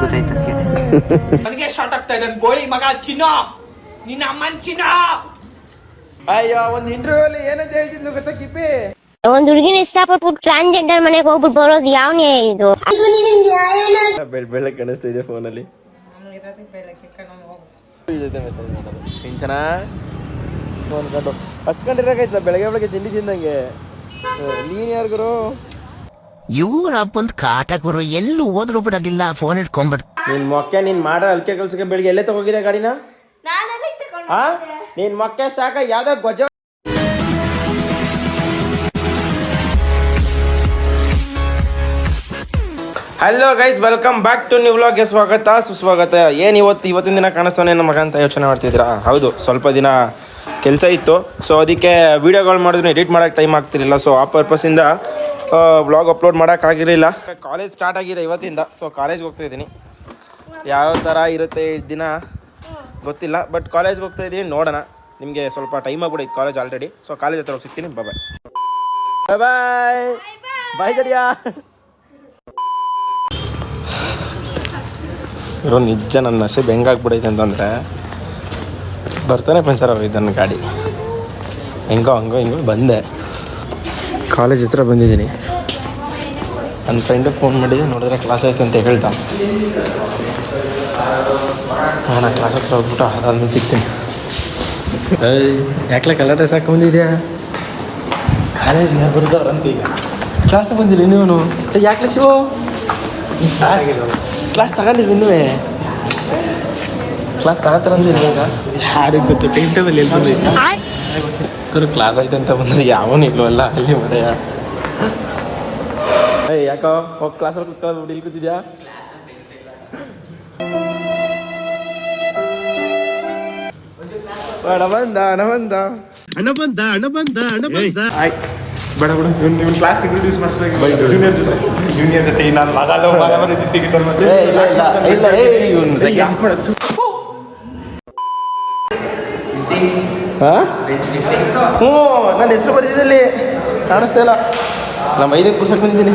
ಗೊತ್ತಾಯ್ತು ಅದಕ್ಕೆ ನನಗೆ ಶಾರ್ಟ್ ಆಗ್ತಾ ಇದೆ ಗೋಳಿ ಮಗ ಚಿನ್ನ. ನಿನ್ನ ಅಮ್ಮನ್ ಚಿನ್ನ. ಅಯ್ಯೋ ಒಂದ್ ಇಂಟರ್ವ್ಯೂ ಅಲ್ಲಿ ಏನಂತ ಹೇಳ್ತಿದ್ನು ಗೊತ್ತಾ ಕಿಪ್ಪಿ? ಒಂದ್ ಹುಡುಗಿನ ಇಷ್ಟಪಟ್ಬಿಟ್ಟು ಟ್ರಾನ್ಸ್ಜೆಂಡರ್ ಮನೆಗೆ ಹೋಗ್ಬಿಟ್ಟು ಬರೋದು ಯಾವನೇ ಇದು? ಬೆಳ್ ಬೆಳಗ್ಗೆ ಕಾಣಿಸ್ತಾ ಇದೆ ಫೋನಲ್ಲಿ ಸಿಂಚನ? ಅನ್ಕೊಂಡು ಹಸ್ಕೊಂಡಿರಕೈತ ಬೆಳಗ್ಗೆ ಬೆಳಗ್ಗೆ ತಿಂಡಿ ತಿಂದಂಗೆ. ನೀನ್ ಯಾರಿಗರು ಇವ್ರ ಅಪ್ಪಂದ್ ಕಾಟ ಗುರು ಎಲ್ಲೂ ಹೋದ್ರು ಬಿಡೋದಿಲ್ಲ ಫೋನ್ ಇಟ್ಕೊಂಡ್ಬಿಡ್ ನಿನ್ ಮೊಕ್ಕೆ ನಿನ್ ಮಾಡೋ ಅಲ್ಕೆ ಕೆಲ್ಸಕ್ಕೆ ಬೆಳಿಗ್ಗೆ ಎಲ್ಲೇ ತಗೋಗಿದೆ ಗಾಡಿನ? ಆ? ನಿನ್ ಮೊಕ್ಕೆ ಸಾಕ ಯಾವ್ದೋ ಗೊಜ hello guys welcome back to new ವ್ಲಾಗ್ಗೆ ಸ್ವಾಗತ ಸುಸ್ವಾಗತ. ಏನು ಇವತ್ತು ಇವತ್ತಿನ ದಿನ ಕಾಣಿಸ್ತಾನೆ ನಮ್ಮ ಮಗ ಅಂತ ಯೋಚನೆ ಮಾಡ್ತಿದ್ದೀರಾ? ಹೌದು ಸ್ವಲ್ಪ ದಿನ ಕೆಲಸ ಇತ್ತು. ಸೊ ಅದಕ್ಕೆ ವೀಡಿಯೋಗಳು ಮಾಡಿದ್ರು ಎಡಿಟ್ ಮಾಡೋಕ್ಕೆ ಟೈಮ್ ಆಗ್ತಿರಲಿಲ್ಲ. ಸೊ ಆ ಪರ್ಪಸಿಂದ ವ್ಲಾಗ್ ಅಪ್ಲೋಡ್ ಮಾಡೋಕ್ಕಾಗಿರಲಿಲ್ಲ ಕಾಲೇಜ್ ಸ್ಟಾರ್ಟ್ ಆಗಿದೆ ಇವತ್ತಿಂದ. ಸೊ ಕಾಲೇಜ್ಗೆ ಹೋಗ್ತಾ ಇದ್ದೀನಿ. ಯಾವ ಥರ ಇರುತ್ತೆ ದಿನ ಗೊತ್ತಿಲ್ಲ ಬಟ್ ಕಾಲೇಜ್ಗೆ ಹೋಗ್ತಾ ಇದ್ದೀನಿ. ನೋಡೋಣ. ನಿಮಗೆ ಸ್ವಲ್ಪ ಟೈಮ್ ಆಗ್ಬಿಡೈತೆ ಕಾಲೇಜ್ ಆಲ್ರೆಡಿ ಸೊ ಕಾಲೇಜ್ ಹತ್ರ ಹೋಗಿ ಸಿಗ್ತೀನಿ. ಬಾಯ್ ಬಾಯ್ ಬಾಯ್ ಗಡಿಯಾ. ಇರೋ ನಿಜ ನನ್ನ ಹಸೆ ಬೆಂಗಾಗ್ಬಿಡೈತೆ ಅಂತಂದರೆ ಬರ್ತಾನೆ ಪಂಚರ್ ಆಗೋಯ್ತು ನನ್ನ ಗಾಡಿ. ಹೆಂಗೋ ಹಂಗೋ ಹಿಂಗೋ ಬಂದೆ. ಕಾಲೇಜ್ ಹತ್ರ ಬಂದಿದ್ದೀನಿ. ನನ್ನ ಫ್ರೆಂಡಿಗೆ ಫೋನ್ ಮಾಡಿದ್ದೆ ನೋಡಿದ್ರೆ ಕ್ಲಾಸ್ ಆಯ್ತು ಅಂತ ಹೇಳ್ದ. ನಾನು ಕ್ಲಾಸ್ ಹತ್ರ ಹೋಗ್ಬಿಟ್ಟು ಅದಾದ್ಮೇಲೆ ಸಿಗ್ತೀನಿ. ಯಾಕೆ ಕಲರ್ ಡ್ರೆಸ್ ಹಾಕೊಂಬಂದಿದ್ಯಾ ಕಾಲೇಜ್ ಬರ್ದವ್ರಂತ ಈಗ. ಕ್ಲಾಸ್ ಬಂದಿಲ್ಲ ನೀವು ಯಾಕೆ ಶಿವು ಕ್ಲಾಸ್ ತಗೊಂಡಿದ್ವಿ ಇನ್ನೂ ಕ್ಲಾಸ್ ತಗೋತಾರಂದಿಲ್ಲ ಈಗ. ಯಾರಿಗೆ ಗೊತ್ತು? ಟೈಮ್ ಟೇಬಲ್ ಎಲ್ಲಿ ಬಂದೈತೆ ಕ್ಲಾಸ್ ಐತೆ ಅಂತ ಬಂದ್ರೆ ಯಾವನು ಇಲ್ವಲ್ಲ ಅಲ್ಲಿ? ಮನೆಯ ಯಾಕೋ? ಹೋಗಿ ಕ್ಲಾಸಲ್ಲಿ ಕುತ್ಕೊಳ್ಳೋದು ಇಲ್ಲಿ ಕೂತಿದ್ಯಾ? ಬೇಡ ಬಂದ ಹಣ ಬಂದ ಹಣ ಬಂದ ಹಣ ಬಂದ ಹಣ ಬಂದ ಆಯ್ತು ಬೇಡ ಬಿಡು ಇವ್ನು ಕ್ಲಾಸ್ ಇಂಟ್ರೊಡ್ಯೂಸ್ ಮಾಡಿಸ್ಬೇಕು ಜೂನಿಯರ್ ಜೊತೆ. ಜೂನಿಯರ್ ಜೊತೆ. ನಾನು ಮಗಲು ಮಗ ಏ, ಇಲ್ಲ ಇಲ್ಲ. ಇಲ್ಲ ಇವ್ನು ಹಾ? ಹ್ಞೂ, ನನ್ನ ಹೆಸರು ಬರೆದಿದ್ದಲ್ಲಿ ಕಾಣಿಸ್ತಾ ಇಲ್ಲ. ನಮ್ಮ ಐದಕ್ಕೆ ಪುಸ್ತಕ ಬಂದಿದ್ದೀನಿ.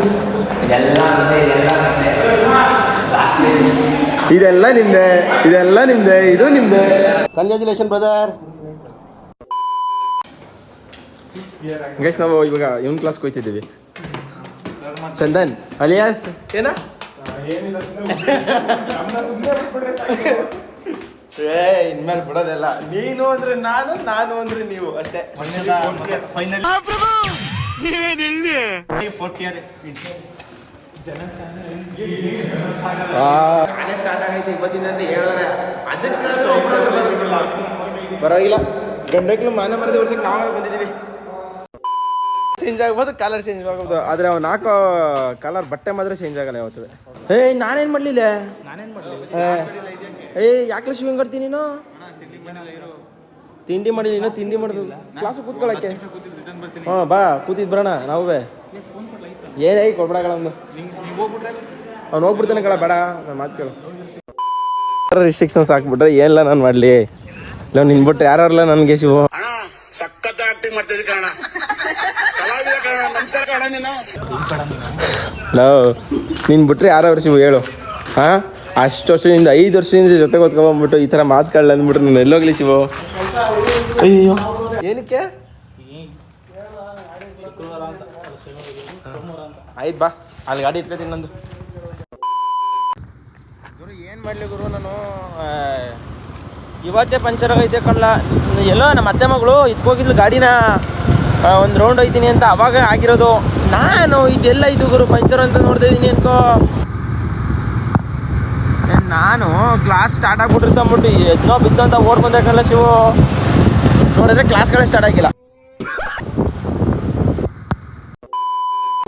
ಇದೆಲ್ಲ ನಿಮ್ದೆ ಇದೆಲ್ಲ ನಿಮ್ದೆ ಇದು ನಿಮ್ದೆ ಕಂಗ್ರ್ಯಾಚುಲೇಷನ್ ಬ್ರದರ್ ಗೈಸ್ ನಾವು ಇವಾಗ ಇವನ್ ಕ್ಲಾಸ್ ಹೋಗ್ತಿದ್ದೀವಿ. ಚಂದನ್, ಅಲಿಯಾಸ್. ಏನ? ಏ ಇನ್ಮೇಲೆ ಬಿಡೋದೆಲ್ಲ. ನೀನು ಅಂದ್ರೆ ನಾನು ನಾನು ಅಂದ್ರೆ ನೀವು. ಅಷ್ಟೇ. ಕಾಲೇಜ್ ಸ್ಟಾರ್ಟ್ ಆಗೈತೆ ಇವತ್ತಿನ ಅಂತ ಹೇಳೋರೆ ಅದಕ್ಕೆ ಪರವಾಗಿಲ್ಲ. ಗಂಡಕ್ಳು ಮಾನ ಮರದ ವರ್ಷಕ್ಕೆ ನಾವು ಬಂದಿದ್ದೀವಿ? ಚೇಂಜ್ ಆಗ್ಬೋದು ಕಲರ್ ಚೇಂಜ್ ಆಗ್ಬೋದು. ಆದ್ರೆ ಅವ್ನು ಹಾಕೋ ಕಲರ್ ಬಟ್ಟೆ ಮಾತ್ರ ಚೇಂಜ್ ಆಗಲ್ಲ ಯಾವತ್ತೂ. ಏ ನಾನೇನ್ ಮಾಡ್ಲಿಲ್ಲ? ನಾನೇನ್ ಮಾಡ್ಲಿ ಏ ಯಾಕೆ ಶಿವ ಕಟ್ತೀನಿ ನೀನು? ತಿಂಡಿ ಮಾಡಿಲ್ಲ ನೀನು ತಿಂಡಿ ಮಾಡುದು. ಕ್ಲಾಸ್ ಕೂತ್ಕೊಳಕ್ಕೆ ಹಾ ಬಾ ಕೂತಿದ್ ಬರೋಣ ನಾವೇ ಏನೇ ಕೊಡ್ಬೇಡ ಒಂದು ಅವ್ನು ಹೋಗ್ಬಿಡ್ತಾನೆ ಕಳ ಬೇಡ ನಾನು ಮಾತು ಕೇಳು. ರಿಸ್ಟ್ರಿಕ್ಷನ್ಸ್ ಹಾಕ್ಬಿಟ್ರೆ ಏನಿಲ್ಲ ನಾನು ಮಾಡಲಿ? ಇಲ್ಲ ನಿನ್ ಬಿಟ್ರೆ ಯಾರಲ್ಲ ನನಗೆ ಶಿವ? ಸಖತ್ ಆಕ್ಟಿಂಗ್ ಮಾಡ್ತಿದ್ದೆ ಕಾರಣ ಕಲಾವಿದ ಕಾರಣ ನಮಸ್ಕಾರ ಕಾರಣ ನೀನು. ಲೋ ನೀನು ಬಿಟ್ರೆ ಯಾರವ್ರು ಶಿವ ಹೇಳು. ಹಾಂ? ಅಷ್ಟು ವರ್ಷದಿಂದ ಐದು ವರ್ಷದಿಂದ ಜೊತೆ ಓದ್ಕೊಂಡ್ಬಿಟ್ಟು ಈ ಥರ ಮಾತುಗಳು ಅಂದ್ಬಿಟ್ಟು ನಾನು ಎಲ್ಲೋಗ್ಲಿ ಶಿವ? ಅಯ್ಯೋ ಏನಕ್ಕೆ? ಆಯ್ತು ಬಾ ಅಲ್ಲಿ ಗಾಡಿ ಇಟ್ಕೊತೀನಿ ನಂದು. ಗುರು ಏನು ಮಾಡಲಿ ಗುರು ನಾನು? ಇವತ್ತೇ ಪಂಚರ್ ಆಗೈತೆ ಕಣ್ಲ. ಎಲ್ಲೋ ನಮ್ಮ ಅತ್ತೆ ಮಗಳು ಇತ್ಕೋಗಿದ್ಲು ಗಾಡಿನ. ಒಂದು ರೌಂಡ್ ಹೋಯ್ತೀನಿ ಅಂತ ಅವಾಗ ಆಗಿರೋದು. ನಾನು ಇದೆಲ್ಲ ಇದು ಗುರು ಪಂಚರ್ ಅಂತ ನೋಡ್ತಾ ಇದ್ದೀನಿ ಅನ್ಕೋ. ನಾನು ಕ್ಲಾಸ್ ಸ್ಟಾರ್ಟ್ ಆಗ್ಬಿಟ್ಟಿರ್ತ ಅಂದ್ಬಿಟ್ಟು ಎದ್ನೋ ಬಿದ್ದು ಅಂತ ಓಡ್ ಬಂದಕ್ಕಲ್ಲ ಶಿವು? ನೋಡಿದ್ರೆ ಕ್ಲಾಸ್ಗಳೇ ಸ್ಟಾರ್ಟ್ ಆಗಿಲ್ಲ.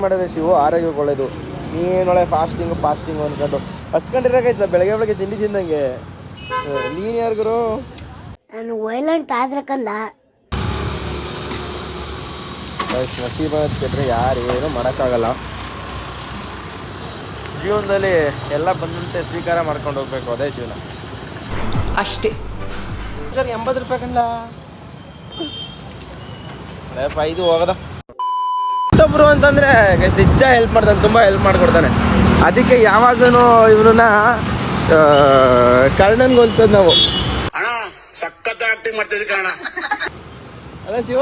ಮಾಡಿದ್ರೆ ಶಿವು? ಆರೋಗ್ಯಕ್ಕೆ ಒಳ್ಳೇದು. ನೀನೊಳೆ ಫಾಸ್ಟಿಂಗು ಫಾಸ್ಟಿಂಗು ಅನ್ಕೊಂಡು. ಹಸ್ಕೊಂಡಿರೋಕಾಯ್ತಲ್ಲ ಬೆಳಗ್ಗೆ ಬೆಳಗ್ಗೆ ತಿಂಡಿ ತಿಂದಂಗೆ. ನೀನು ಯಾರಿಗರು ನಾನು ವೈಲೆಂಟ್ ಆದ್ರಕ್ಕಲ್ಲ ನಸೀಬ ಕೆಟ್ಟರೆ ಯಾರು ಏನೂ ಮಾಡೋಕ್ಕಾಗಲ್ಲ. ಜೀವನದಲ್ಲಿ ಎಲ್ಲ ಬಂದಂತೆ ಸ್ವೀಕಾರ ಮಾಡ್ಕೊಂಡು ಹೋಗ್ಬೇಕು ಅದೇ ಜೀವನ. ಅಷ್ಟೇ. ಸರ್ ಎಂಬತ್ತು ರೂಪಾಯಿ ಕಂಡ ಇದು ಹೋಗದ. ಮತ್ತೊಬ್ರು ಅಂತಂದ್ರೆ ಗೈಸ್ ನಿಜ ಹೆಲ್ಪ್ ಮಾಡ್ತಾನೆ ತುಂಬ ಹೆಲ್ಪ್ ಮಾಡ್ಕೊಡ್ತಾನೆ. ಅದಕ್ಕೆ ಯಾವಾಗಲೂ ಇವ್ರನ್ನ ಕರ್ಣನ್ಗೆ ಹೋಲ್ಸೋದು ನಾವು. ಅಣ್ಣ ಸಖತ್ ಆಕ್ಟಿಂಗ್ ಅಲ್ಲ ಶಿವ?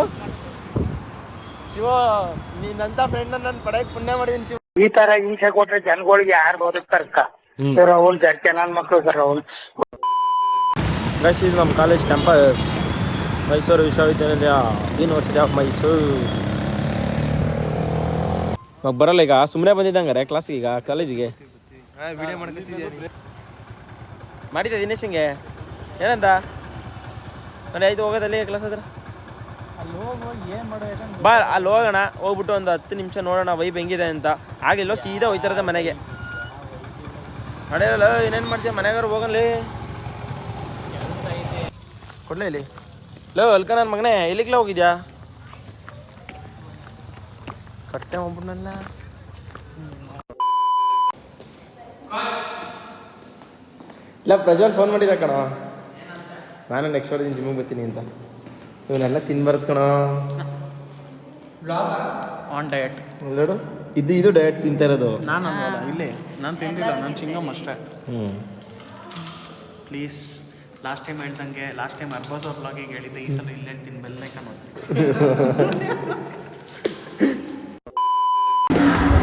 ಶಿವ ನೀನಂತ ಫ್ರೆಂಡ್ ನಾನು ಪಡೆಯಕ್ಕೆ ಪುಣ್ಯ ಮಾಡಿದೀನಿ ಶಿವ. ಈ ತರ ಹಿಂಸೆ ಕೊಟ್ರೆ ಜನಗಳಿಗೆ ಯಾರು ಬದುಕ್ತಾರಕ್ಕ ಸರ್ ರಾಹುಲ್ ಜಡ್ಕೆ ನನ್ ಮಕ್ಳು ಸರ್ ರಾಹುಲ್ ಗೈಸ್ ಇದು ನಮ್ಮ ಕಾಲೇಜ್ ಕ್ಯಾಂಪಸ್ ಮೈಸೂರು ವಿಶ್ವವಿದ್ಯಾನಿಲಯ ಯೂನಿವರ್ಸಿಟಿ ಆಫ್ ಮೈಸೂರು ಇವಾಗ ಬರಲ್ಲ ಈಗ ಸುಮ್ಮನೆ ಬಂದಿದ್ದಂಗಾರೆ ಕ್ಲಾಸ್ಗೆ ಈಗ ಕಾಲೇಜಿಗೆ ಮಾಡಿದ್ದೆ ದಿನೇಶ್ ಹಿಂಗೆ ಏನಂತ? ನಾನು ಐದು ಹೋಗೋದಲ್ಲಿ ಕ್ಲಾಸ್ ಹತ್ರ? ಬಾ, ಅಲ್ಲಿ ಹೋಗೋಣ, ಹೋಗ್ಬಿಟ್ಟು ಒಂದು ಹತ್ತು ನಿಮಿಷ ನೋಡೋಣ ವೈಬ್ ಹೆಂಗಿದೆ ಅಂತ. ಆಗಿಲ್ಲೋ ಸೀದಾ ಹೋಯ್ತಾರದ ಮನೆಗೆ. ನಡೆಯಲ್ಲ ಏನೇನು ಮಾಡ್ತೀಯ? ಮನೆಗಾರು ಹೋಗಲಿ ಕೊಡ್ಲೇ ಇಲ್ಲಿ. ಲೋ ಅಲ್ಕ ನನ್ನ ಮಗನೇ ಎಲ್ಲಿಗ್ಲ ಹೋಗಿದ್ಯಾ? ಕಟ್ಟೆ ಹೋಗ್ಬಿಟ್ನಲ್ಲ ಇಲ್ಲ ಪ್ರಜ್ವಲ್ ಫೋನ್ ಮಾಡಿದ ಕಣ? ನಾನು ನೆಕ್ಸ್ಟ್ ವರ್ಷದಿಂದ ಜಿಮ್ಮಿಗೆ ಬರ್ತೀನಿ ಅಂತ. ಇವನ್ನೆಲ್ಲ ತಿನ್ಬಾರ್ದು ಕಣ. ಆನ್ ಡಯಟ್ ಎಲ್ಲರೂ? ಇದು ಇದು ಡಯಟ್ ತಿಂತಿರೋದು ನಾನು ಇಲ್ಲೇ ಇಲ್ಲಿ. ನಾನು ತಿಂದಿಲ್ಲ. ನಾನು ಚಿಂಗಮ್ ಅಷ್ಟೇ. ಹ್ಞೂ ಪ್ಲೀಸ್ ಲಾಸ್ಟ್ ಟೈಮ್ ಹೇಳ್ದಂಗೆ ಲಾಸ್ಟ್ ಟೈಮ್ ಅರ್ಬಾಸ್ ಅವ್ರ ಬ್ಲಾಗಿಗೆ ಹೇಳಿದ್ದೆ ಈ ಸಲ ಇಲ್ಲೇ ಹೇಳ್ತೀನಿ ಬೆಲ್ಲೈಕ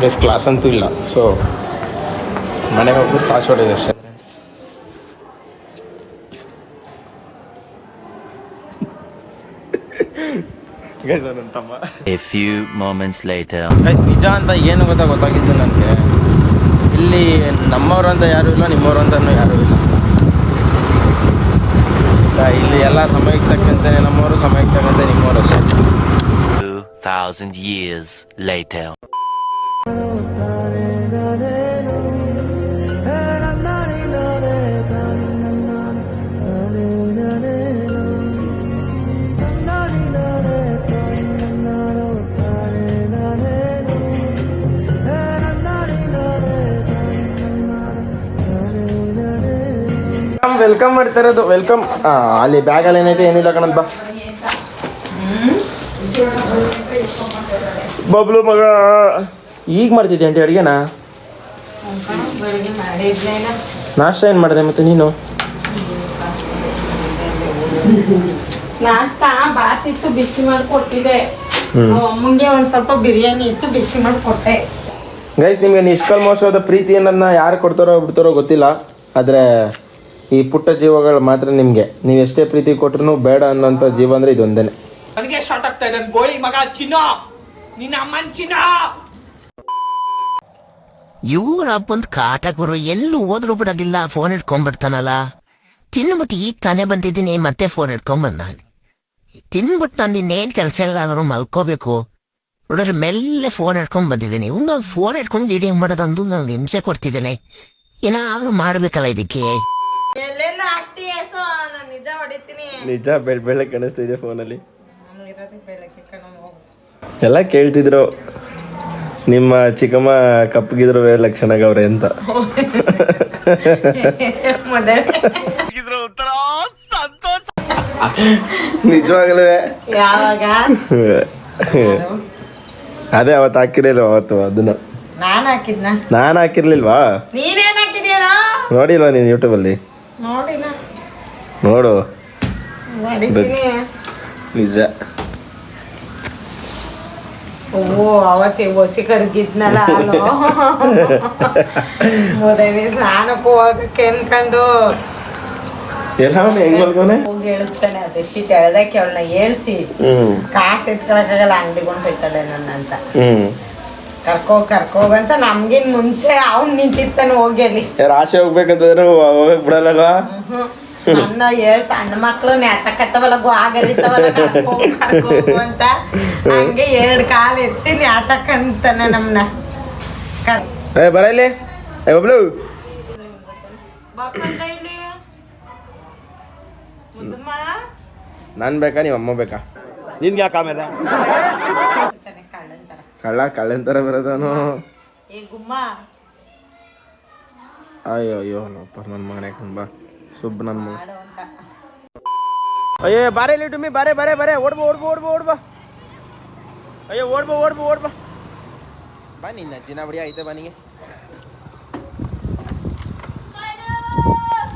ಬೆಸ್ಟ್ ಎಸ್ ಕ್ಲಾಸ್ ಅಂತೂ ಇಲ್ಲ. ಸೊ ಮನೆಗೆ ಹೋಗ್ಬಿಟ್ಟು ತಾಸು ಹೊಡೆದೆ ಅಷ್ಟೇ. ಗೈಸ್ ನನ್ನ ತಮ್ಮ a few moments later guys ನಿಜ ಅಂತ ಏನು ಗೊತ್ತಾ ಗೊತ್ತಾಗಿದ್ದು ನನಗೆ ಇಲ್ಲಿ ನಮ್ಮವರು ಅಂತ ಯಾರು ಇಲ್ಲ ನಿಮ್ಮವರು ಅಂತಲೂ ಯಾರು ಇಲ್ಲ? ಇಲ್ಲಿ ಎಲ್ಲ ಸಮಯಕ್ಕೆ ತಕ್ಕಂತೆ ನಮ್ಮವರು ಸಮಯಕ್ಕೆ ತಕ್ಕಂತೆ ನಿಮ್ಮವರು ಅಷ್ಟೇ 2,000 ಇಯರ್ಸ್ later. ವೆಲ್ಕಮ್ ಮಾಡ್ತಾ ಇರೋದು ವೆಲ್ಕಮ್ ಅಲ್ಲಿ ಬ್ಯಾಗಲ್ಲಿ ಏನೈತೆ ಏನಿಲ್ಲ ಕಣದ್ ಬಾ. ಬಬ್ಲು ಮಗ ಈಗ ಮಾಡ್ತಿದ್ದೆ ಆಂಟಿ ಅಡುಗೆನಾ? ನಾಷ್ಟ ಏನು ಮಾಡಿದೆ ಮತ್ತೆ ನೀನು? ನಾಷ್ಟ ಬಾತ್ ಇತ್ತು ಬಿಸಿ ಮಾಡಿ ಕೊಟ್ಟಿದೆ. ಅಮ್ಮಂಗೆ ಒಂದ್ ಸ್ವಲ್ಪ ಬಿರಿಯಾನಿ ಇತ್ತು ಬಿಸಿ ಮಾಡಿ ಕೊಟ್ಟೆ. ಗೈಸ್ ನಿಮಗೆ ಪ್ರೀತಿ ಪ್ರೀತಿಯನ್ನ ಯಾರು ಕೊಡ್ತಾರೋ ಬಿಡ್ತಾರೋ ಗೊತ್ತಿಲ್ಲ. ಆದರೆ ಈ ಪುಟ್ಟ ಜೀವಗಳು ಮಾತ್ರ ನಿಮಗೆ. ನೀವು ಎಷ್ಟೇ ಪ್ರೀತಿ ಕೊಟ್ರು ಬೇಡ ಅನ್ನೋಂಥ ಜೀವ ಅಂದ್ರೆ ಇದೊಂದೇನೆ. ನನಗೆ ಶಾರ್ಟ್ ಆಗ್ತಾ ಇದೆ. ಗೋಳಿ ಮಗ ಚಿನ್ನ. ನಿನ್ನ ಅಮ್ಮನ್ ಚಿನ್ನ. ಇವ್ರ ಅಪ್ಪಂದ್ ಕಾಟ ಗುರು ಎಲ್ಲೂ ಹೋದ್ರು ಬಿಡೋದಿಲ್ಲ. ಫೋನ್ ಇಟ್ಕೊಂಡ್ಬಿಡ್ತಾನಲ್ಲ. ತಿನ್ಬಿಟ್ಟು ಈಗ ತಾನೇ ಬಂದಿದ್ದೀನಿ ಮತ್ತೆ ಫೋನ್ ಇಟ್ಕೊಂಡ್ಬಂದ ತಿನ್ಬಿಟ್ಟು ನಾನು ಇನ್ನೇನ್ ಕೆಲಸ ಇಲ್ಲ ಆದ್ರೂ ಮಲ್ಕೋಬೇಕು. ನೋಡಿದ್ರೆ ಮೆಲ್ಲೆ ಫೋನ್ ಇಟ್ಕೊಂಡ್ ಬಂದಿದ್ದೀನಿ. ಇವ್ನು ಫೋನ್ ಇಟ್ಕೊಂಡು ಇಡೀ ಮಾಡೋದಂದು ನಾನು ಹಿಂಸೆ ಕೊಡ್ತಿದ್ದೇನೆ. ಏನಾದ್ರೂ ಮಾಡ್ಬೇಕಲ್ಲ ಇದಕ್ಕೆ. ಎಲ್ಲೆಲ್ಲ ಆಗ್ತೀಯ ಸೊ ನಾನು ನಿಜ ಹೊಡಿತೀನಿ. ನಿಜ ಬೆಳ್ ಬೆಳಗ್ಗೆ ಕಾಣಿಸ್ತಿದೆ ಫೋನಲ್ಲಿ. ಇರೋದಕ್ಕೆ ಬೆಳಗ್ಗೆ ಕಣ ಹೋಗು. ಎಲ್ಲ ಕೇಳ್ತಿದ್ರು. ನಿಮ್ಮ ಚಿಕ್ಕಮ್ಮ ಕಪ್ಪಗಿದ್ರು ಲಕ್ಷಣಗವ್ರೆ ಅಂತ. ಮದುವೆ ನಿಜವಾಗಲೂ ಯಾವಾಗ? ಅದೇ ಅವತ್ತು ಹಾಕಿರಲಿಲ್ಲ ಅವತ್ತು ಅದನ್ನ? ನಾನ್ ಹಾಕಿದ್ನ? ನಾನು ಹಾಕಿರ್ಲಿಲ್ವಾ? ನೀನೇನ್ ಹಾಕಿದ್ಯಾನೋ ನೋಡಿಲ್ವಾ ನೀನು ಯೂಟ್ಯೂಬಲ್ಲಿ ನೋಡು. ನಿಜ. ಓ ಅವತ್ತೇ ಒಸಿ ಕರ್ಗಿದ್ನಲ್ಲ ಅಲ್ಲೋ ಸ್ನಾನಕ್ಕೆ ಹೋಗಕ್ಕೆ ಅನ್ಕೊಂಡು ಹೇಳಿಸ್ತಾನೆ ಅದೇ ಶೀಟ್ ಹೇಳ್ದಕ್ಕೆ ಅವಳನ್ನ ಹೇಳ್ಸಿ ಕಾಸು ಎತ್ಕೊಳಕ್ಕಾಗಲ್ಲ ಅಂಗಡಿಗೊಂಡು ಹೋಯ್ತಾಳೆ ನನ್ನಂತ. ಕರ್ಕೋ ಕರ್ಕೋಗ ಅಂತ ನಮ್ಗಿನ್ ಮುಂಚೆ ಅವ್ನ್ ನಿಂತಿರ್ತಾನೆ ಹೋಗಿ ಅಲ್ಲಿ ಯಾರು ಆಸೆ ಹೋಗ್ಬೇಕಂತಂದ್ರೆ ಹೋಗಕ್ ಬಿಡಲ್ಲಲ್ವಾ ನನ್ನ ಏಳ್ ಸಣ್ಣ ಮಕ್ಳು ನ್ಯಾತಕತ್ತವಲ್ಲ ಕರ್ಕೋಗು ಅಂತ. ಹಂಗೆ ಎರಡ್ ಕಾಲ್ ಎತ್ತಿ ನ್ಯಾತಕಂತಾನ ನಮ್ನ. ಏ ಬರ ಇಲ್ಲಿ. ಏ ಬಬ್ಲು. ನಾನು ಬೇಕಾ ನಿಮ್ಮ ಅಮ್ಮ ಬೇಕಾ? ನಿನ್ಗೆ ಯಾಕೆ ಆಮೇಲೆ? ಕಳ್ಳಂತರ ಕಳ್ಳ ಕಳ್ಳನ್ ಥರ ಬರೋದನು ಏ ಗುಮ್ಮ. ಅಯ್ಯೋ ಅಯ್ಯೋ ನಪ್ಪ ನನ್ನ ಮಗನೇ ಕಣ್ ಬಾ. ಸುಬ್ಬ ನನ್ನ ಮಗ. ಅಯ್ಯೋ ಬಾರೆ ಇಲ್ಲಿ ಟುಮ್ಮಿ ಬಾರೆ ಬಾರೆ ಬಾರೆ. ಓಡ್ಬಾ ಓಡ್ಬಾ ಓಡ್ಬಾ ಓಡ್ಬ. ಅಯ್ಯೋ ಓಡ್ಬ ಓಡ್ಬಾ ಓಡ್ಬಾ. ಬಾ ನಿನ್ನ ಅಜ್ಜಿನ ಬಡಿ ಆಯ್ತಾ ಬಾ ನಿಗೆ.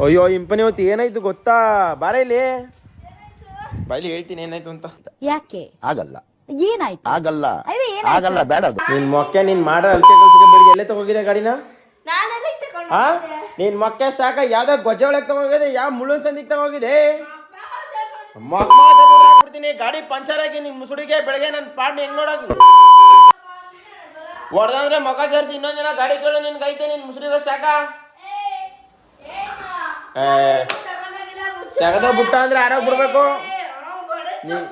ಅಯ್ಯೋ ಇಂಪನಿ ಹೊತ್ತು ಏನಾಯ್ತು ಗೊತ್ತಾ? ಬಾರ ಇಲ್ಲಿ. ಬಾಯ್ಲಿ ಹೇಳ್ತೀನಿ ಏನಾಯ್ತು ಅಂತ. ಯಾಕೆ? ಆಗಲ್ಲ. ಏನಾಯ್ತು? ಆಗಲ್ಲ. ಆಗಲ್ಲ ಬೇಡ ಅದು. ನಿನ್ ಮೊಕ್ಕೆ ನೀನ್ ಮಾಡ್ರ ಅಲ್ಕೆ ಕೆಲ್ಸಕ್ಕೆ ಬೆಳಿಗ್ಗೆ ಎಲ್ಲೇ ತಗೋಗಿದೆ ಗಾಡಿನ? ಆ? ನಿನ್ ಮೊಕ್ಕೆ ಸಾಕ ಯಾವ್ದೋ ಗೊಜ್ಜೆ ಒಳಗೆ ತಗೋಗಿದೆ ಯಾವ ಮುಳ್ಳು ಸಂದಿಗೆ ತಗೋಗಿದೆ ಮೊಕ್ಕ ಬಿಡ್ತೀನಿ ಗಾಡಿ ಪಂಚರ್ ಆಗಿ ನಿನ್ ಮುಸುಡಿಗೆ ಬೆಳಗ್ಗೆ ನನ್ ಪಾಡ್ ಹೆಂಗ್ ನೋಡಕ್ ಹೊಡೆದಂದ್ರೆ ಮೊಕ ಜರ್ಸಿ ಇನ್ನೊಂದ್ ಜನ ಗಾಡಿ ಕೇಳು ನಿನ್ ಐತೆ ನಿನ್ ಮುಸುಡಿಗೆ ಸಾಕ. ಸಗದ ಬುಟ್ಟ ಅಂದ್ರೆ ಯಾರೋ ಬಿಡ್ಬೇಕು? ನೀನ್-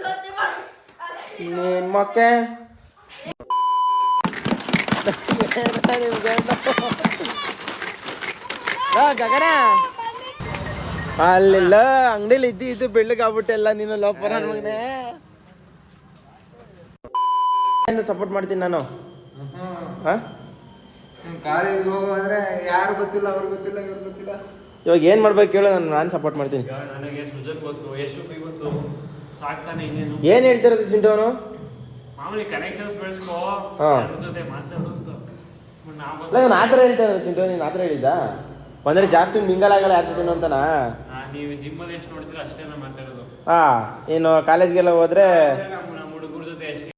ನೀನ್ ಮೊಕ್ಕೆ ಗಗನ. ಅಲ್ಲೆಲ್ಲ ಅಂಗಡಿಲಿ ಇದ್ದು ಇದ್ದು ಬೆಳ್ಳಗಾಗ್ಬಿಟ್ಟೆಲ್ಲ ನೀನು ಲೋಪರ ಮಗನೇ. ಸಪೋರ್ಟ್ ಮಾಡ್ತೀನಿ ನಾನು? ಹಾ? ಕಾಲೇಜ್ ಹೋಗೋದ್ರೆ ಯಾರು ಗೊತ್ತಿಲ್ಲ ಅವ್ರು ಗೊತ್ತಿಲ್ಲ ಇವ್ರು ಗೊತ್ತಿಲ್ಲ. ಇವಾಗ ಏನ್ ಮಾಡ್ಬೇಕು ಹೇಳು ನಾನು ನಾನು ಸಪೋರ್ಟ್ ಮಾಡ್ತೀನಿ. ನನಗೆ ಸುಜಕ್ ಗೊತ್ತು ಯಶು ಗೊತ್ತು. ಸಾಕ್ತಾನೆ ಇನ್ನೇನು. ಏನ್ ಹೇಳ್ತಿರೋದು ಚಿಂಟು ಅವನು? ಮಾಮೂಲಿ ಕನೆಕ್ಷನ್ಸ್ ಬೆಳೆಸ್ಕೋ ಹಾ. ಅದ್ರ ಜೊತೆ ಮಾತಾಡು ಅಂತ. ನಾವು ಅಲ್ಲ ಇವ್ನು ಆ ಥರ ಹೇಳ್ತಾನೆ ಚಿಂಟು? ನೀನು ಆ ಥರ ಹೇಳಿದ್ದ? ಅಂದ್ರೆ ಜಾಸ್ತಿ ಮಿಂಗಲ್ ಆಗಲ್ಲ ಯಾರ ಅಂತನಾ? ನೀವು ಜಿಮ್ಮಲ್ಲಿ ಎಷ್ಟು ನೋಡ್ತೀರ ಅಷ್ಟೇ ಮಾತಾಡೋದು. ಹಾ ಏನು ಕಾಲೇಜ್ಗೆಲ್ಲ ಹೋದ್ರೆ ನಮ್ಮ ನಮ್ಮ ಹುಡುಗರ ಜೊತೆ ಅಷ್ಟೇ.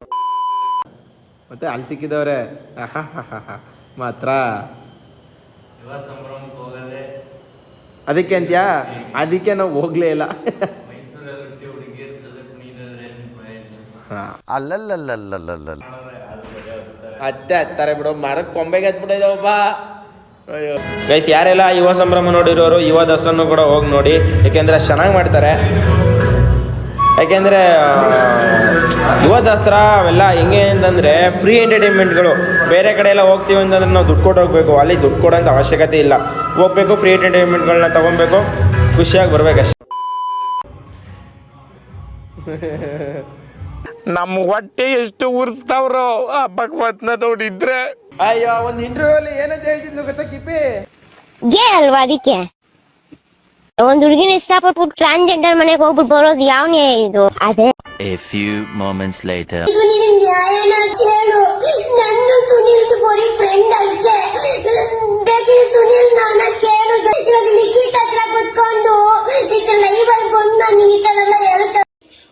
ಮತ್ತೆ ಅಲ್ಲಿ ಸಿಕ್ಕಿದವ್ರೆ. ಮಾತ್ರ. ಯುವ ಸಂಭ್ರಮಕ್ಕೆ ಹೋಗದೆ ಅದಕ್ಕೆ ಅಂತ್ಯಾ? ಅದಕ್ಕೆ ನಾವು ಹೋಗ್ಲೇ ಇಲ್ಲ. ಅಲ್ಲಲ್ಲಲ್ಲಲ್ಲಲ್ಲ ಅತ್ತೆ ಹತ್ತಾರೆ ಬಿಡು ಮರಕ್ಕೆ ಕೊಂಬೆಗೆ ಅಯ್ಯೋ. ಗೈಸ್ ಯಾರೆಲ್ಲ ಯುವ ಸಂಭ್ರಮ ನೋಡಿರೋರು ಯುವ ದಸರನ್ನು ಕೂಡ ಹೋಗಿ ನೋಡಿ. ಯಾಕೆಂದ್ರೆ ಚೆನ್ನಾಗಿ ಮಾಡ್ತಾರೆ. ಯಾಕೆಂದರೆ ಯುವ ದಸರಾ ಅವೆಲ್ಲ ಹೆಂಗೆ ಅಂತಂದರೆ ಫ್ರೀ ಎಂಟರ್ಟೈನ್ಮೆಂಟ್ಗಳು ಬೇರೆ ಕಡೆ ಎಲ್ಲ ಹೋಗ್ತೀವಿ ಅಂತಂದ್ರೆ ನಾವು ದುಡ್ಡು ಕೊಟ್ಟು ಹೋಗ್ಬೇಕು. ಅಲ್ಲಿ ದುಡ್ಡು ಕೊಡೋಂಥ ಅವಶ್ಯಕತೆ ಇಲ್ಲ. ಹೋಗ್ಬೇಕು ಫ್ರೀ ಎಂಟರ್ಟೈನ್ಮೆಂಟ್ಗಳನ್ನ ತೊಗೊಬೇಕು. ಖುಷಿಯಾಗಿ ಬರ್ಬೇಕಷ್ಟೆ. ನಮ್ಮ ಹೊಟ್ಟೆ ಎಷ್ಟು ಉರ್ಸ್ತಾವ್ರೋ ಆ ಭಗವತ್ನ ನೋಡಿದ್ರೆ. ಅಯ್ಯೋ ಒಂದ್ ಇಂಟರ್ವ್ಯೂ ಅಲ್ಲಿ ಏನಂತ ಹೇಳ್ತಿದ್ಲು ಗೊತ್ತಾ ಕಿಪಿ? ಗೇ ಅಲ್ವಾ ಅದಕ್ಕೆ? ಒಂದ್ ಹುಡುಗಿನ ಇಷ್ಟಪಟ್ಬಿಟ್ಟು ಟ್ರಾನ್ಸ್ಜೆಂಡರ್ ಮನೆಗೆ ಹೋಗ್ಬಿಟ್ಟು ಬರೋದು ಯಾವನೇ ಇದು? ಅದೇ. A few moments later. ಇದು ನಿನ್ ನ್ಯಾಯನ ಕೇಳು. ನಂದು ಸುನಿಲ್ ಬರೀ ಫ್ರೆಂಡ್ ಅಷ್ಟೇ. ಬೇಕಿದ್ರೆ ಸುನಿಲ್ ನನ್ನ ಕೇಳು ಇವಾಗ ಲಿಖಿತ್ ಹತ್ರ ಕುತ್ಕೊಂಡು ಈಗ ಲೈವ್ ಅಲ್ಲಿ ಬಂದು ನಾನು ಈ ತರ ಎಲ್ಲ ಹೇಳ್ತಾ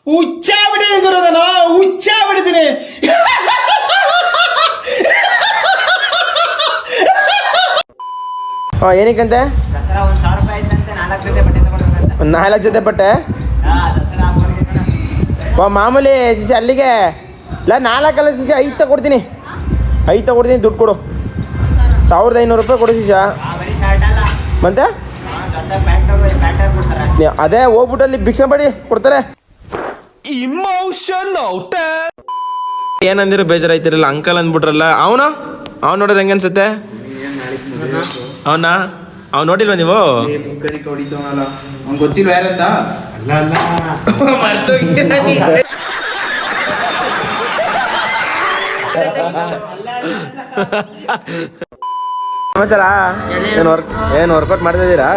ಹುಚ್ಚ ಬಿಡಿದೀನಿ ಗುರುದನ! ಹುಚ್ಚ ಬಿಡಿದೀನಿ ಹಾಂ ಏನಕ್ಕಂತೆ ನಾಲ್ಕು ಜೊತೆ ಬಟ್ಟೆ ಮಾಮೂಲಿ ಶಿಶಿ ಅಲ್ಲಿಗೆ. ಇಲ್ಲ ನಾಲ್ಕಲ್ಲ ಶಿಶಿ ಐದು ತಗೊಡ್ತೀನಿ. ಐದು ತಗೊಡ್ತೀನಿ ದುಡ್ಡು ಕೊಡು. ಸಾವಿರದ ಐನೂರು ರೂಪಾಯಿ ಕೊಡು ಶಿಶ ಬರೀ ಶರ್ಟ್ ಅಲ್ಲ. ಮತ್ತೆ? ಅದೇ ಹೋಗ್ಬಿಟ್ಟು ಅಲ್ಲಿ ಭಿಕ್ಷೆ ಮಾಡಿ ಕೊಡ್ತಾರೆ. ಇಮೋಷನಲ್ ಏನಂದಿರೋ ಬೇಜಾರಾಯ್ತಿರಲ್ಲ ಅಂಕಲ್ ಅಂದ್ಬಿಟ್ರಲ್ಲ ಅವನ? ಅವ್ನು ನೋಡಿದ್ರೆ ಹೆಂಗ ಅನ್ಸುತ್ತೆ? ಅವನ? ಅವ್ನು ನೋಡಿಲ್ವಾ ನೀವು? ಯಾರಂತ ಸಮಾಚಾರ? ಏನು ವರ್ಕ್ ಏನು ವರ್ಕೌಟ್ ಮಾಡ್ತಾ ಇದ್ದೀರಾ?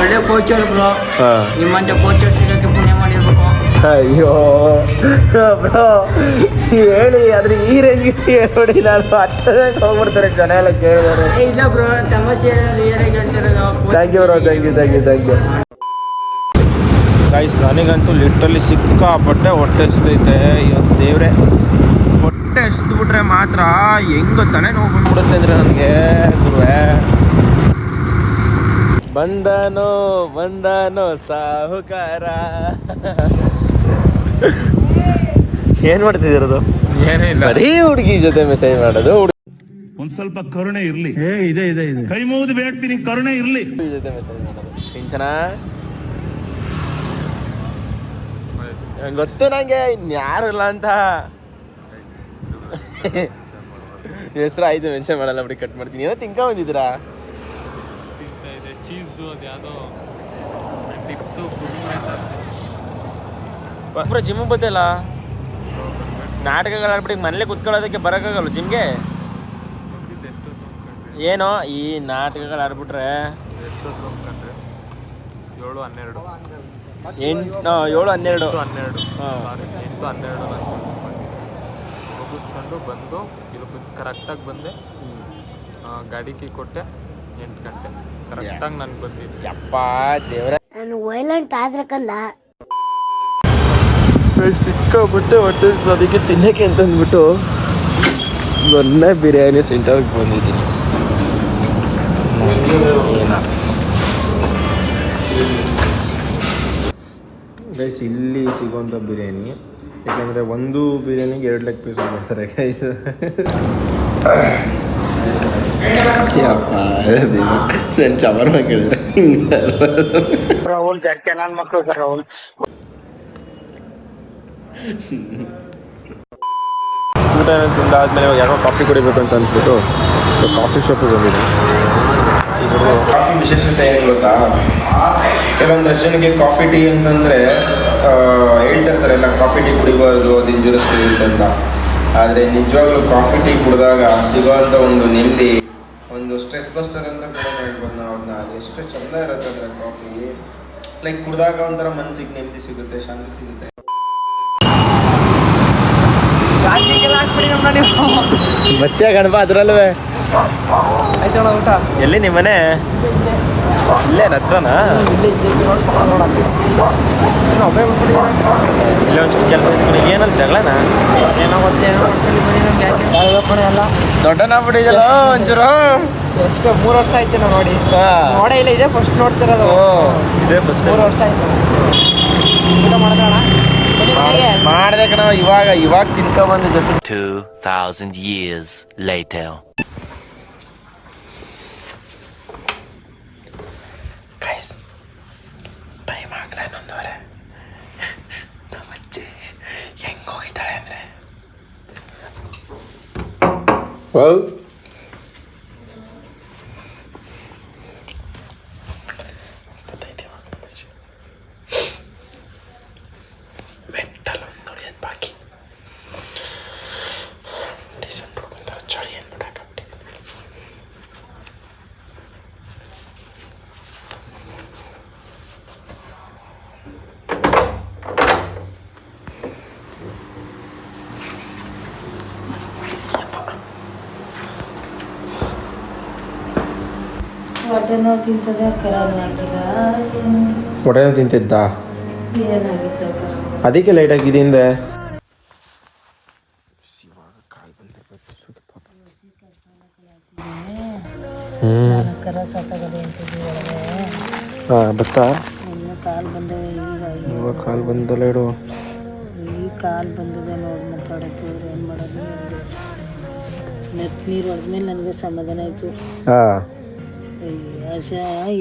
ಒಳ್ಳೆ ಕೋಚರ್ ಬ್ರೋ ನಿಮ್ಮಂತ ಕೋಚರ್ ಅಯ್ಯೋ ಬ್ರೋ ನೀವು ಹೇಳಿ ಆದ್ರೆ ಈ ರೇಂಜ್ ಹೇಳ್ಬಿಡಿ ನಾನು ಅಷ್ಟೇ ಹೋಗ್ಬಿಡ್ತಾರೆ ಜನ ಎಲ್ಲ ಕೇಳಿದಾರೆ ಏ ಇಲ್ಲ ಬ್ರೋ ತಮಾಷೆ thank you bro thank you thank you thank you guys ನನಗಂತೂ ಲಿಟ್ರಲಿ ಸಿಕ್ಕಾಪಟ್ಟೆ ಹೊಟ್ಟೆ ಎಷ್ಟೈತೆ ಇವತ್ತು ದೇವ್ರೆ ಹೊಟ್ಟೆ ಹಸಿದ್ಬಿಟ್ರೆ ಮಾತ್ರ ಹೆಂಗೋ ತಲೆ ನೋವು ಬಂದ್ಬಿಡುತ್ತೆ ಅಂದ್ರೆ ನನಗೆ ಗುರುವೆ. ಬಂದನೋ ಬಂದನೋ ಸಾಹುಕಾರ. ಏನ್ ಮಾಡ್ತಿದ್ದೀರದು ಏನಿಲ್ಲ ಬರೀ ಹುಡುಗಿ ಜೊತೆ ಮೆಸೇಜ್ ಮಾಡೋದು ಹುಡುಗಿ ಒಂದ್ ಸ್ವಲ್ಪ ಕರುಣೆ ಇರ್ಲಿ. ಇದೆ ಇದೆ ಇದೆ. ಕೈ ಮುಗಿದು ಬೇಡ್ತೀನಿ ಕರುಣೆ ಇರ್ಲಿ. ಜೊತೆ ಮೆಸೇಜ್ ಮಾಡೋದು. ಸಿಂಚನ? ಗೊತ್ತು ನಂಗೆ ಇನ್ಯಾರು ಇಲ್ಲ ಅಂತ. ಹೆಸರು ಆಯ್ತು ಮೆನ್ಷನ್ ಮಾಡಲ್ಲ ಬಿಡಿ ಕಟ್ ಮಾಡ್ತೀನಿ. ಏನೋ ತಿನ್ಕ ಬಂದಿದ್ದೀರಾ? ಇದೆ ಚೀಸ್ದು ಅದು ಯಾವುದೋ ಡಿಪ್ತು ಪುರ ಜಿಮ್ ಬತ್ತಲ್ಲ ನಾಟಕಗಳು ಆಡ್ಬಿಟ್ಟು ಮನೇಲಿ ಕುತ್ಕೊಳ್ಳೋದಕ್ಕೆ ಬರೋಕ್ಕಾಗಲ್ಲ ಜಿಮ್ಗೆ ಏನೋ ಈ ನಾಟಕಗಳು ಆಡ್ಬಿಟ್ರೆ? ಏಳು ಹನ್ನೆರಡು. ಎಂಟು ಏಳು ಹನ್ನೆರಡು ಹನ್ನೆರಡು ಎಂಟು ಹನ್ನೆರಡು ನಾನು ಮುಗಿಸ್ಕೊಂಡು ಬಂದು ಇಲ್ಲಿ ಕರೆಕ್ಟಾಗಿ ಬಂದೆ. ಆ, ಗಾಡಿ ಕೀ ಕೊಟ್ಟೆ ಎಂಟು ಗಂಟೆ. ಕರೆಕ್ಟಾಗಿ ನಾನು ಬಂದಿದ್ದೆ ಯಪ್ಪ ದೇವ್ರ. ನಾನು ವೈಲೆಂಟ್ ಆದ್ರಕ್ಕಲ್ಲ ಸಿಕ್ಕಾಬಿಟ್ಟೆ ಹೊಟ್ಟೆ ಅದಕ್ಕೆ ತಿನ್ನಕ್ಕೆ ಅಂತ ಅಂದ್ಬಿಟ್ಟು ಮೊನ್ನೆ ಬಿರಿಯಾನಿ ಸೆಂಟರ್ಗೆ ಬಂದಿದ್ದೀನಿ. ಗೈಸ್ ಇಲ್ಲಿ ಸಿಗುವಂಥ ಬಿರಿಯಾನಿ. ಯಾಕಂದರೆ ಒಂದು ಬಿರಿಯಾನಿಗೆ ಎರಡು ಲೆಗ್ ಪೀಸ್ ಮಾಡ್ತಾರೆ ಗೈಸ್ ನಾನು ಚಮರ್ಮ ಕೇಳಿದ್ರೆ ರಾಹುಲ್ ಜಡ್ಕೆ ನನ್ನ ಮಕ್ಳು ಸರ್, ರಾಹುಲ್. ಊಟ ತಿಂದಾದ್ಮೇಲೆ ಯಾಕೋ ಕಾಫಿ ಕುಡಿಬೇಕು ಅಂತ ಅನ್ಸ್ಬಿಟ್ಟು ಕಾಫಿ ಶಾಪಿಗೆ ಬಂದಿದೆ ಕಾಫಿ ವಿಶೇಷತೆ ಏನು ಗೊತ್ತಾ? ಕೆಲವೊಂದಷ್ಟು ಜನಕ್ಕೆ ಕಾಫಿ ಟೀ ಅಂತಂದರೆ ಹೇಳ್ತಾ ಇರ್ತಾರೆ ಎಲ್ಲ ಕಾಫಿ ಟೀ ಕುಡಿಬಾರ್ದು, ಅದು ಇರುತ್ತೆ ಅಂತ ಆದರೆ ನಿಜವಾಗ್ಲೂ ಕಾಫಿ ಟೀ ಕುಡಿದಾಗ ಸಿಗೋವಂಥ ಒಂದು ನೆಮ್ಮದಿ, ಒಂದು ಸ್ಟ್ರೆಸ್ ಬಸ್ಟರ್ ಅಂತ ಕೂಡ ಹೇಳ್ಬೋದು ನಾವು ಅದನ್ನ. ಅದು ಎಷ್ಟು ಚೆಂದ ಇರುತ್ತೆ ಅಂದರೆ ಕಾಫಿ ಲೈಕ್ ಕುಡಿದಾಗ ಒಂಥರ ಮನ್ಸಿಗೆ ನೆಮ್ಮದಿ ಸಿಗುತ್ತೆ, ಶಾಂತಿ ಸಿಗುತ್ತೆ. ಮತ್ತೆ ಗಣಪ ಅದ್ರಲ್ವೇ? ಆಯ್ತಣ್ಣ ಊಟ ಎಲ್ಲಿ ನಿಮ್ಮನೆ? ಇಲ್ಲೇ ಹತ್ರನಾ? ಇಲ್ಲೇ ಒಂಚೂರು ಕೆಲಸ ಏನಲ್ಲಿ ಜಗಳನಾ? ಏನೋ ಮತ್ತೆ ಏನೋ ಎಲ್ಲ ದೊಡ್ಡನ ಬಿಡಿದಲ್ಲ ಒಂಚೂರು. ಎಷ್ಟು ಮೂರು ವರ್ಷ ಆಯ್ತು ನಾವು ನೋಡಿ. ನೋಡೇ ಇಲ್ಲ ಇದೆ ಫಸ್ಟ್ ನೋಡ್ತಿರೋದು. ಇದೆ ಫಸ್ಟ್ ಮೂರು ವರ್ಷ ಆಯ್ತು. ಊಟ ಮನೆಗೆ ಮಾಡಿದೆ ಕಣ ಇವಾಗ ಇವಾಗ ತಿನ್ಕೊ ಬಂದಿದ್ದೆ ಸುಮ್ಮನೆ 2,000 years later. ಗೈಸ್ ಟೈಮ್ ಆಗಲೇ ಇನ್ನೊಂದವರೆ ನಮ್ಮ ಅಜ್ಜಿ ಹೆಂಗ್ ಹೋಗಿದ್ದಾಳೆ ಅಂದರೆ? ಹೊಟ್ಟೆ ನೋವು ತಿಂತದೆ ಆಗಿಲ್ಲ ತಿಂತಿದ್ದ? ಏನಾಗಿತ್ತು ಅದಕ್ಕೆ ಲೈಟ್ ಆಗಿದೆ ಹಿಂದೆ ಹಾಂ ಬತ್ತಾ? ಕಾಲು ಬಂದ ಇವಾಗ ಕಾಲು ಬಂದಲ್ಲ ಇಡು. ಈ ಕಾಲು ಬಂದಿದೆ ನೋಡಿ ಏನು ಮಾಡೋದು ನೀರು ಹೊಡೆದ್ಮೇಲೆ ನನಗೆ ಸಮಾಧಾನ ಆಯಿತು. ಹಾಂ. ಹಸ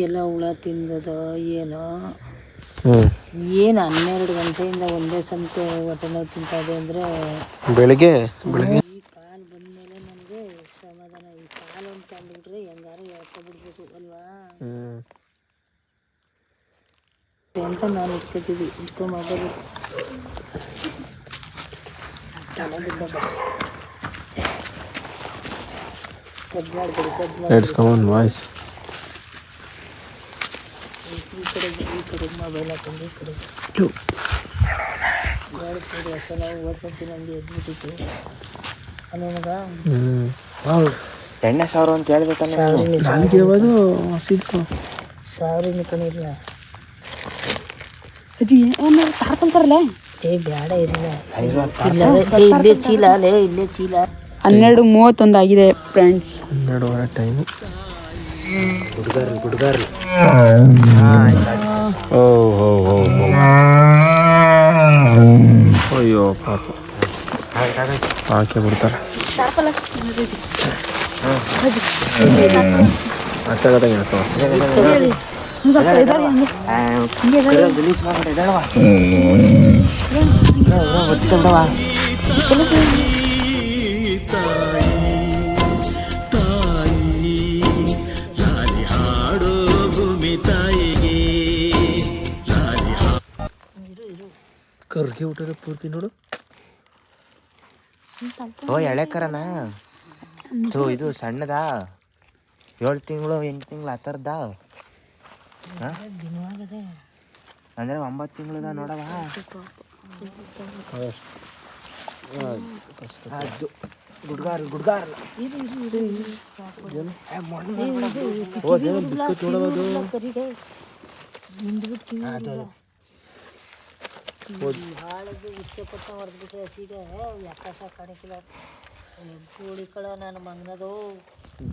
ಎಲ್ಲ ಹುಳ ತಿಂದದ ಏನೋ. ಏನು ಹನ್ನೆರಡು ಗಂಟೆಯಿಂದ ಒಂದೇ ಸಂತೆ ಹೊಟ್ಟೆ ನೋವು ತಿಂತದೆ ಅಂದರೆ ಬೆಳಿಗ್ಗೆ? ಬೆಳಿಗ್ಗೆ. ಈ ಕಾಲು ಬಂದಮೇಲೆ ನನಗೆ ಸಮಾಧಾನ ಈ ಕಾಲು ಅಂತ ಅಂದ್ಬಿಟ್ರೆ ಹೆಂಗಾರು ಹೇಳ್ಕೊಬಿಡ್ಬೇಕು ಅಲ್ವಾ? ಅಂತ ನಾನು ಇಟ್ಕೊತೀವಿ ಇಟ್ಕೊ ಮೊಬೈಲ್ ಸದ್ ಮಾಡ್ಬೇಡಿ ಸದ್ ಮಾಡಿ ಈ ಕಡೆಗೆ ಈ ಕಡೆ ಮೊಬೈಲ್ ಹಾಕೊಂಡು ಈ ಕಡೆ. ಗಾಡಿ ಕಡೆ ಎದ್ಬಿಟ್ಟಿತ್ತು ಎಣ್ಣೆ ಸಾವಿರ ಅಂತ ಹೇಳ್ಬೇಕಲ್ಲ ಸಾವಿರ ನನಗೆ ಯಾವುದು ಸಿಕ್ತು ಸಾವಿರ ಕಣಿಲ್ಲ ಏ ಬೇಡ ಇರಲ್ಲ ಇಲ್ಲ ಏ, ಇಲ್ಲೇ ಚೀಲ ಅಲ್ಲೇ ಇಲ್ಲೇ ಚೀಲ. ಹನ್ನೆರಡು ಮೂವತ್ತೊಂದು ಆಗಿದೆ ಫ್ರೆಂಡ್ಸ್ ಹನ್ನೆರಡುವರೆ ಟೈಮು ಓ ಹೋ ಹೋ ಹೋ ಅಯ್ಯೋ ಪಾಪ ಹಾಕಿ ಬಿಡ್ತಾರೆ ಅತ್ತಾಗದಂಗೆ ಹಾಕೋ ಕರ್ಗೆ ಊಟದ ಪೂರ್ತಿ ನೋಡು. ಓ ಎಳೆ ಸೊ ಥೂ ಇದು ಸಣ್ಣದಾ? ಏಳು ತಿಂಗಳು ಎಂಟು ತಿಂಗಳು ಆ ಥರದ ಅಂದರೆ ಒಂಬತ್ತು ತಿಂಗಳದ ನೋಡವ? ಅದು. ಗುಡ್ಗಾರ್ ಗುಡ್ಗಾರ್. ಓ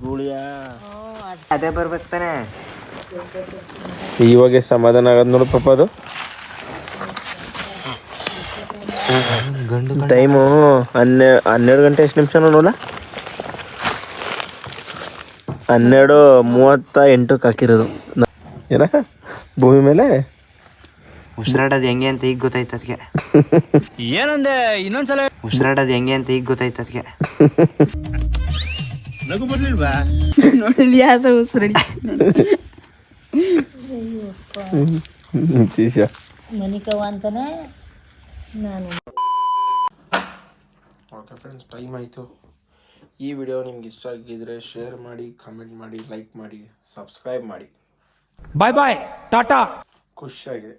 ಗೂಳಿಯ? ಅದೇ ಬರ್ಬೇಕು ತಾನೆ. ಇವಾಗ ಸಮಾಧಾನ ಆಗದ್ ನೋಡು ಪಾಪ ಅದು. ಟೈಮು ಹನ್ನೆ ಹನ್ನೆರಡು ಗಂಟೆ ಎಷ್ಟು ನಿಮಿಷ ನೋಡಲ್ಲ ಹನ್ನೆರಡು ಮೂವತ್ತ ಎಂಟಕ್ಕೆ ಹಾಕಿರೋದು. ಏನ ಭೂಮಿ ಮೇಲೆ? ಉಸಿರಾಡೋದು ಹೆಂಗೆ ಅಂತ ಈಗ ಗೊತ್ತಾಯ್ತು ಅದಕ್ಕೆ. ಏನಂದೆ ಇನ್ನೊಂದ್ಸಲ ಉಸಿರಾಡೋದು ಹೆಂಗೆ ಅಂತ ಈಗ ಗೊತ್ತಾಯ್ತು ಅದಕ್ಕೆ. ನೋಡಿ ಯಾವ ಉಸಿರಡಿ. ಮನಿಕವ ಅಂತಾನೆ ನಾನು. ಓಕೆ ಫ್ರೆಂಡ್ಸ್ ಟೈಮ್ ಆಯಿತು. ಈ ವಿಡಿಯೋ ನಿಮ್ಗೆ ಇಷ್ಟ ಆಗಿದ್ರೆ ಶೇರ್ ಮಾಡಿ ಕಮೆಂಟ್ ಮಾಡಿ ಲೈಕ್ ಮಾಡಿ ಸಬ್ಸ್ಕ್ರೈಬ್ ಮಾಡಿ. ಬಾಯ್ ಬಾಯ್ ಟಾಟಾ ಖುಷಿಯಾಗಿದೆ.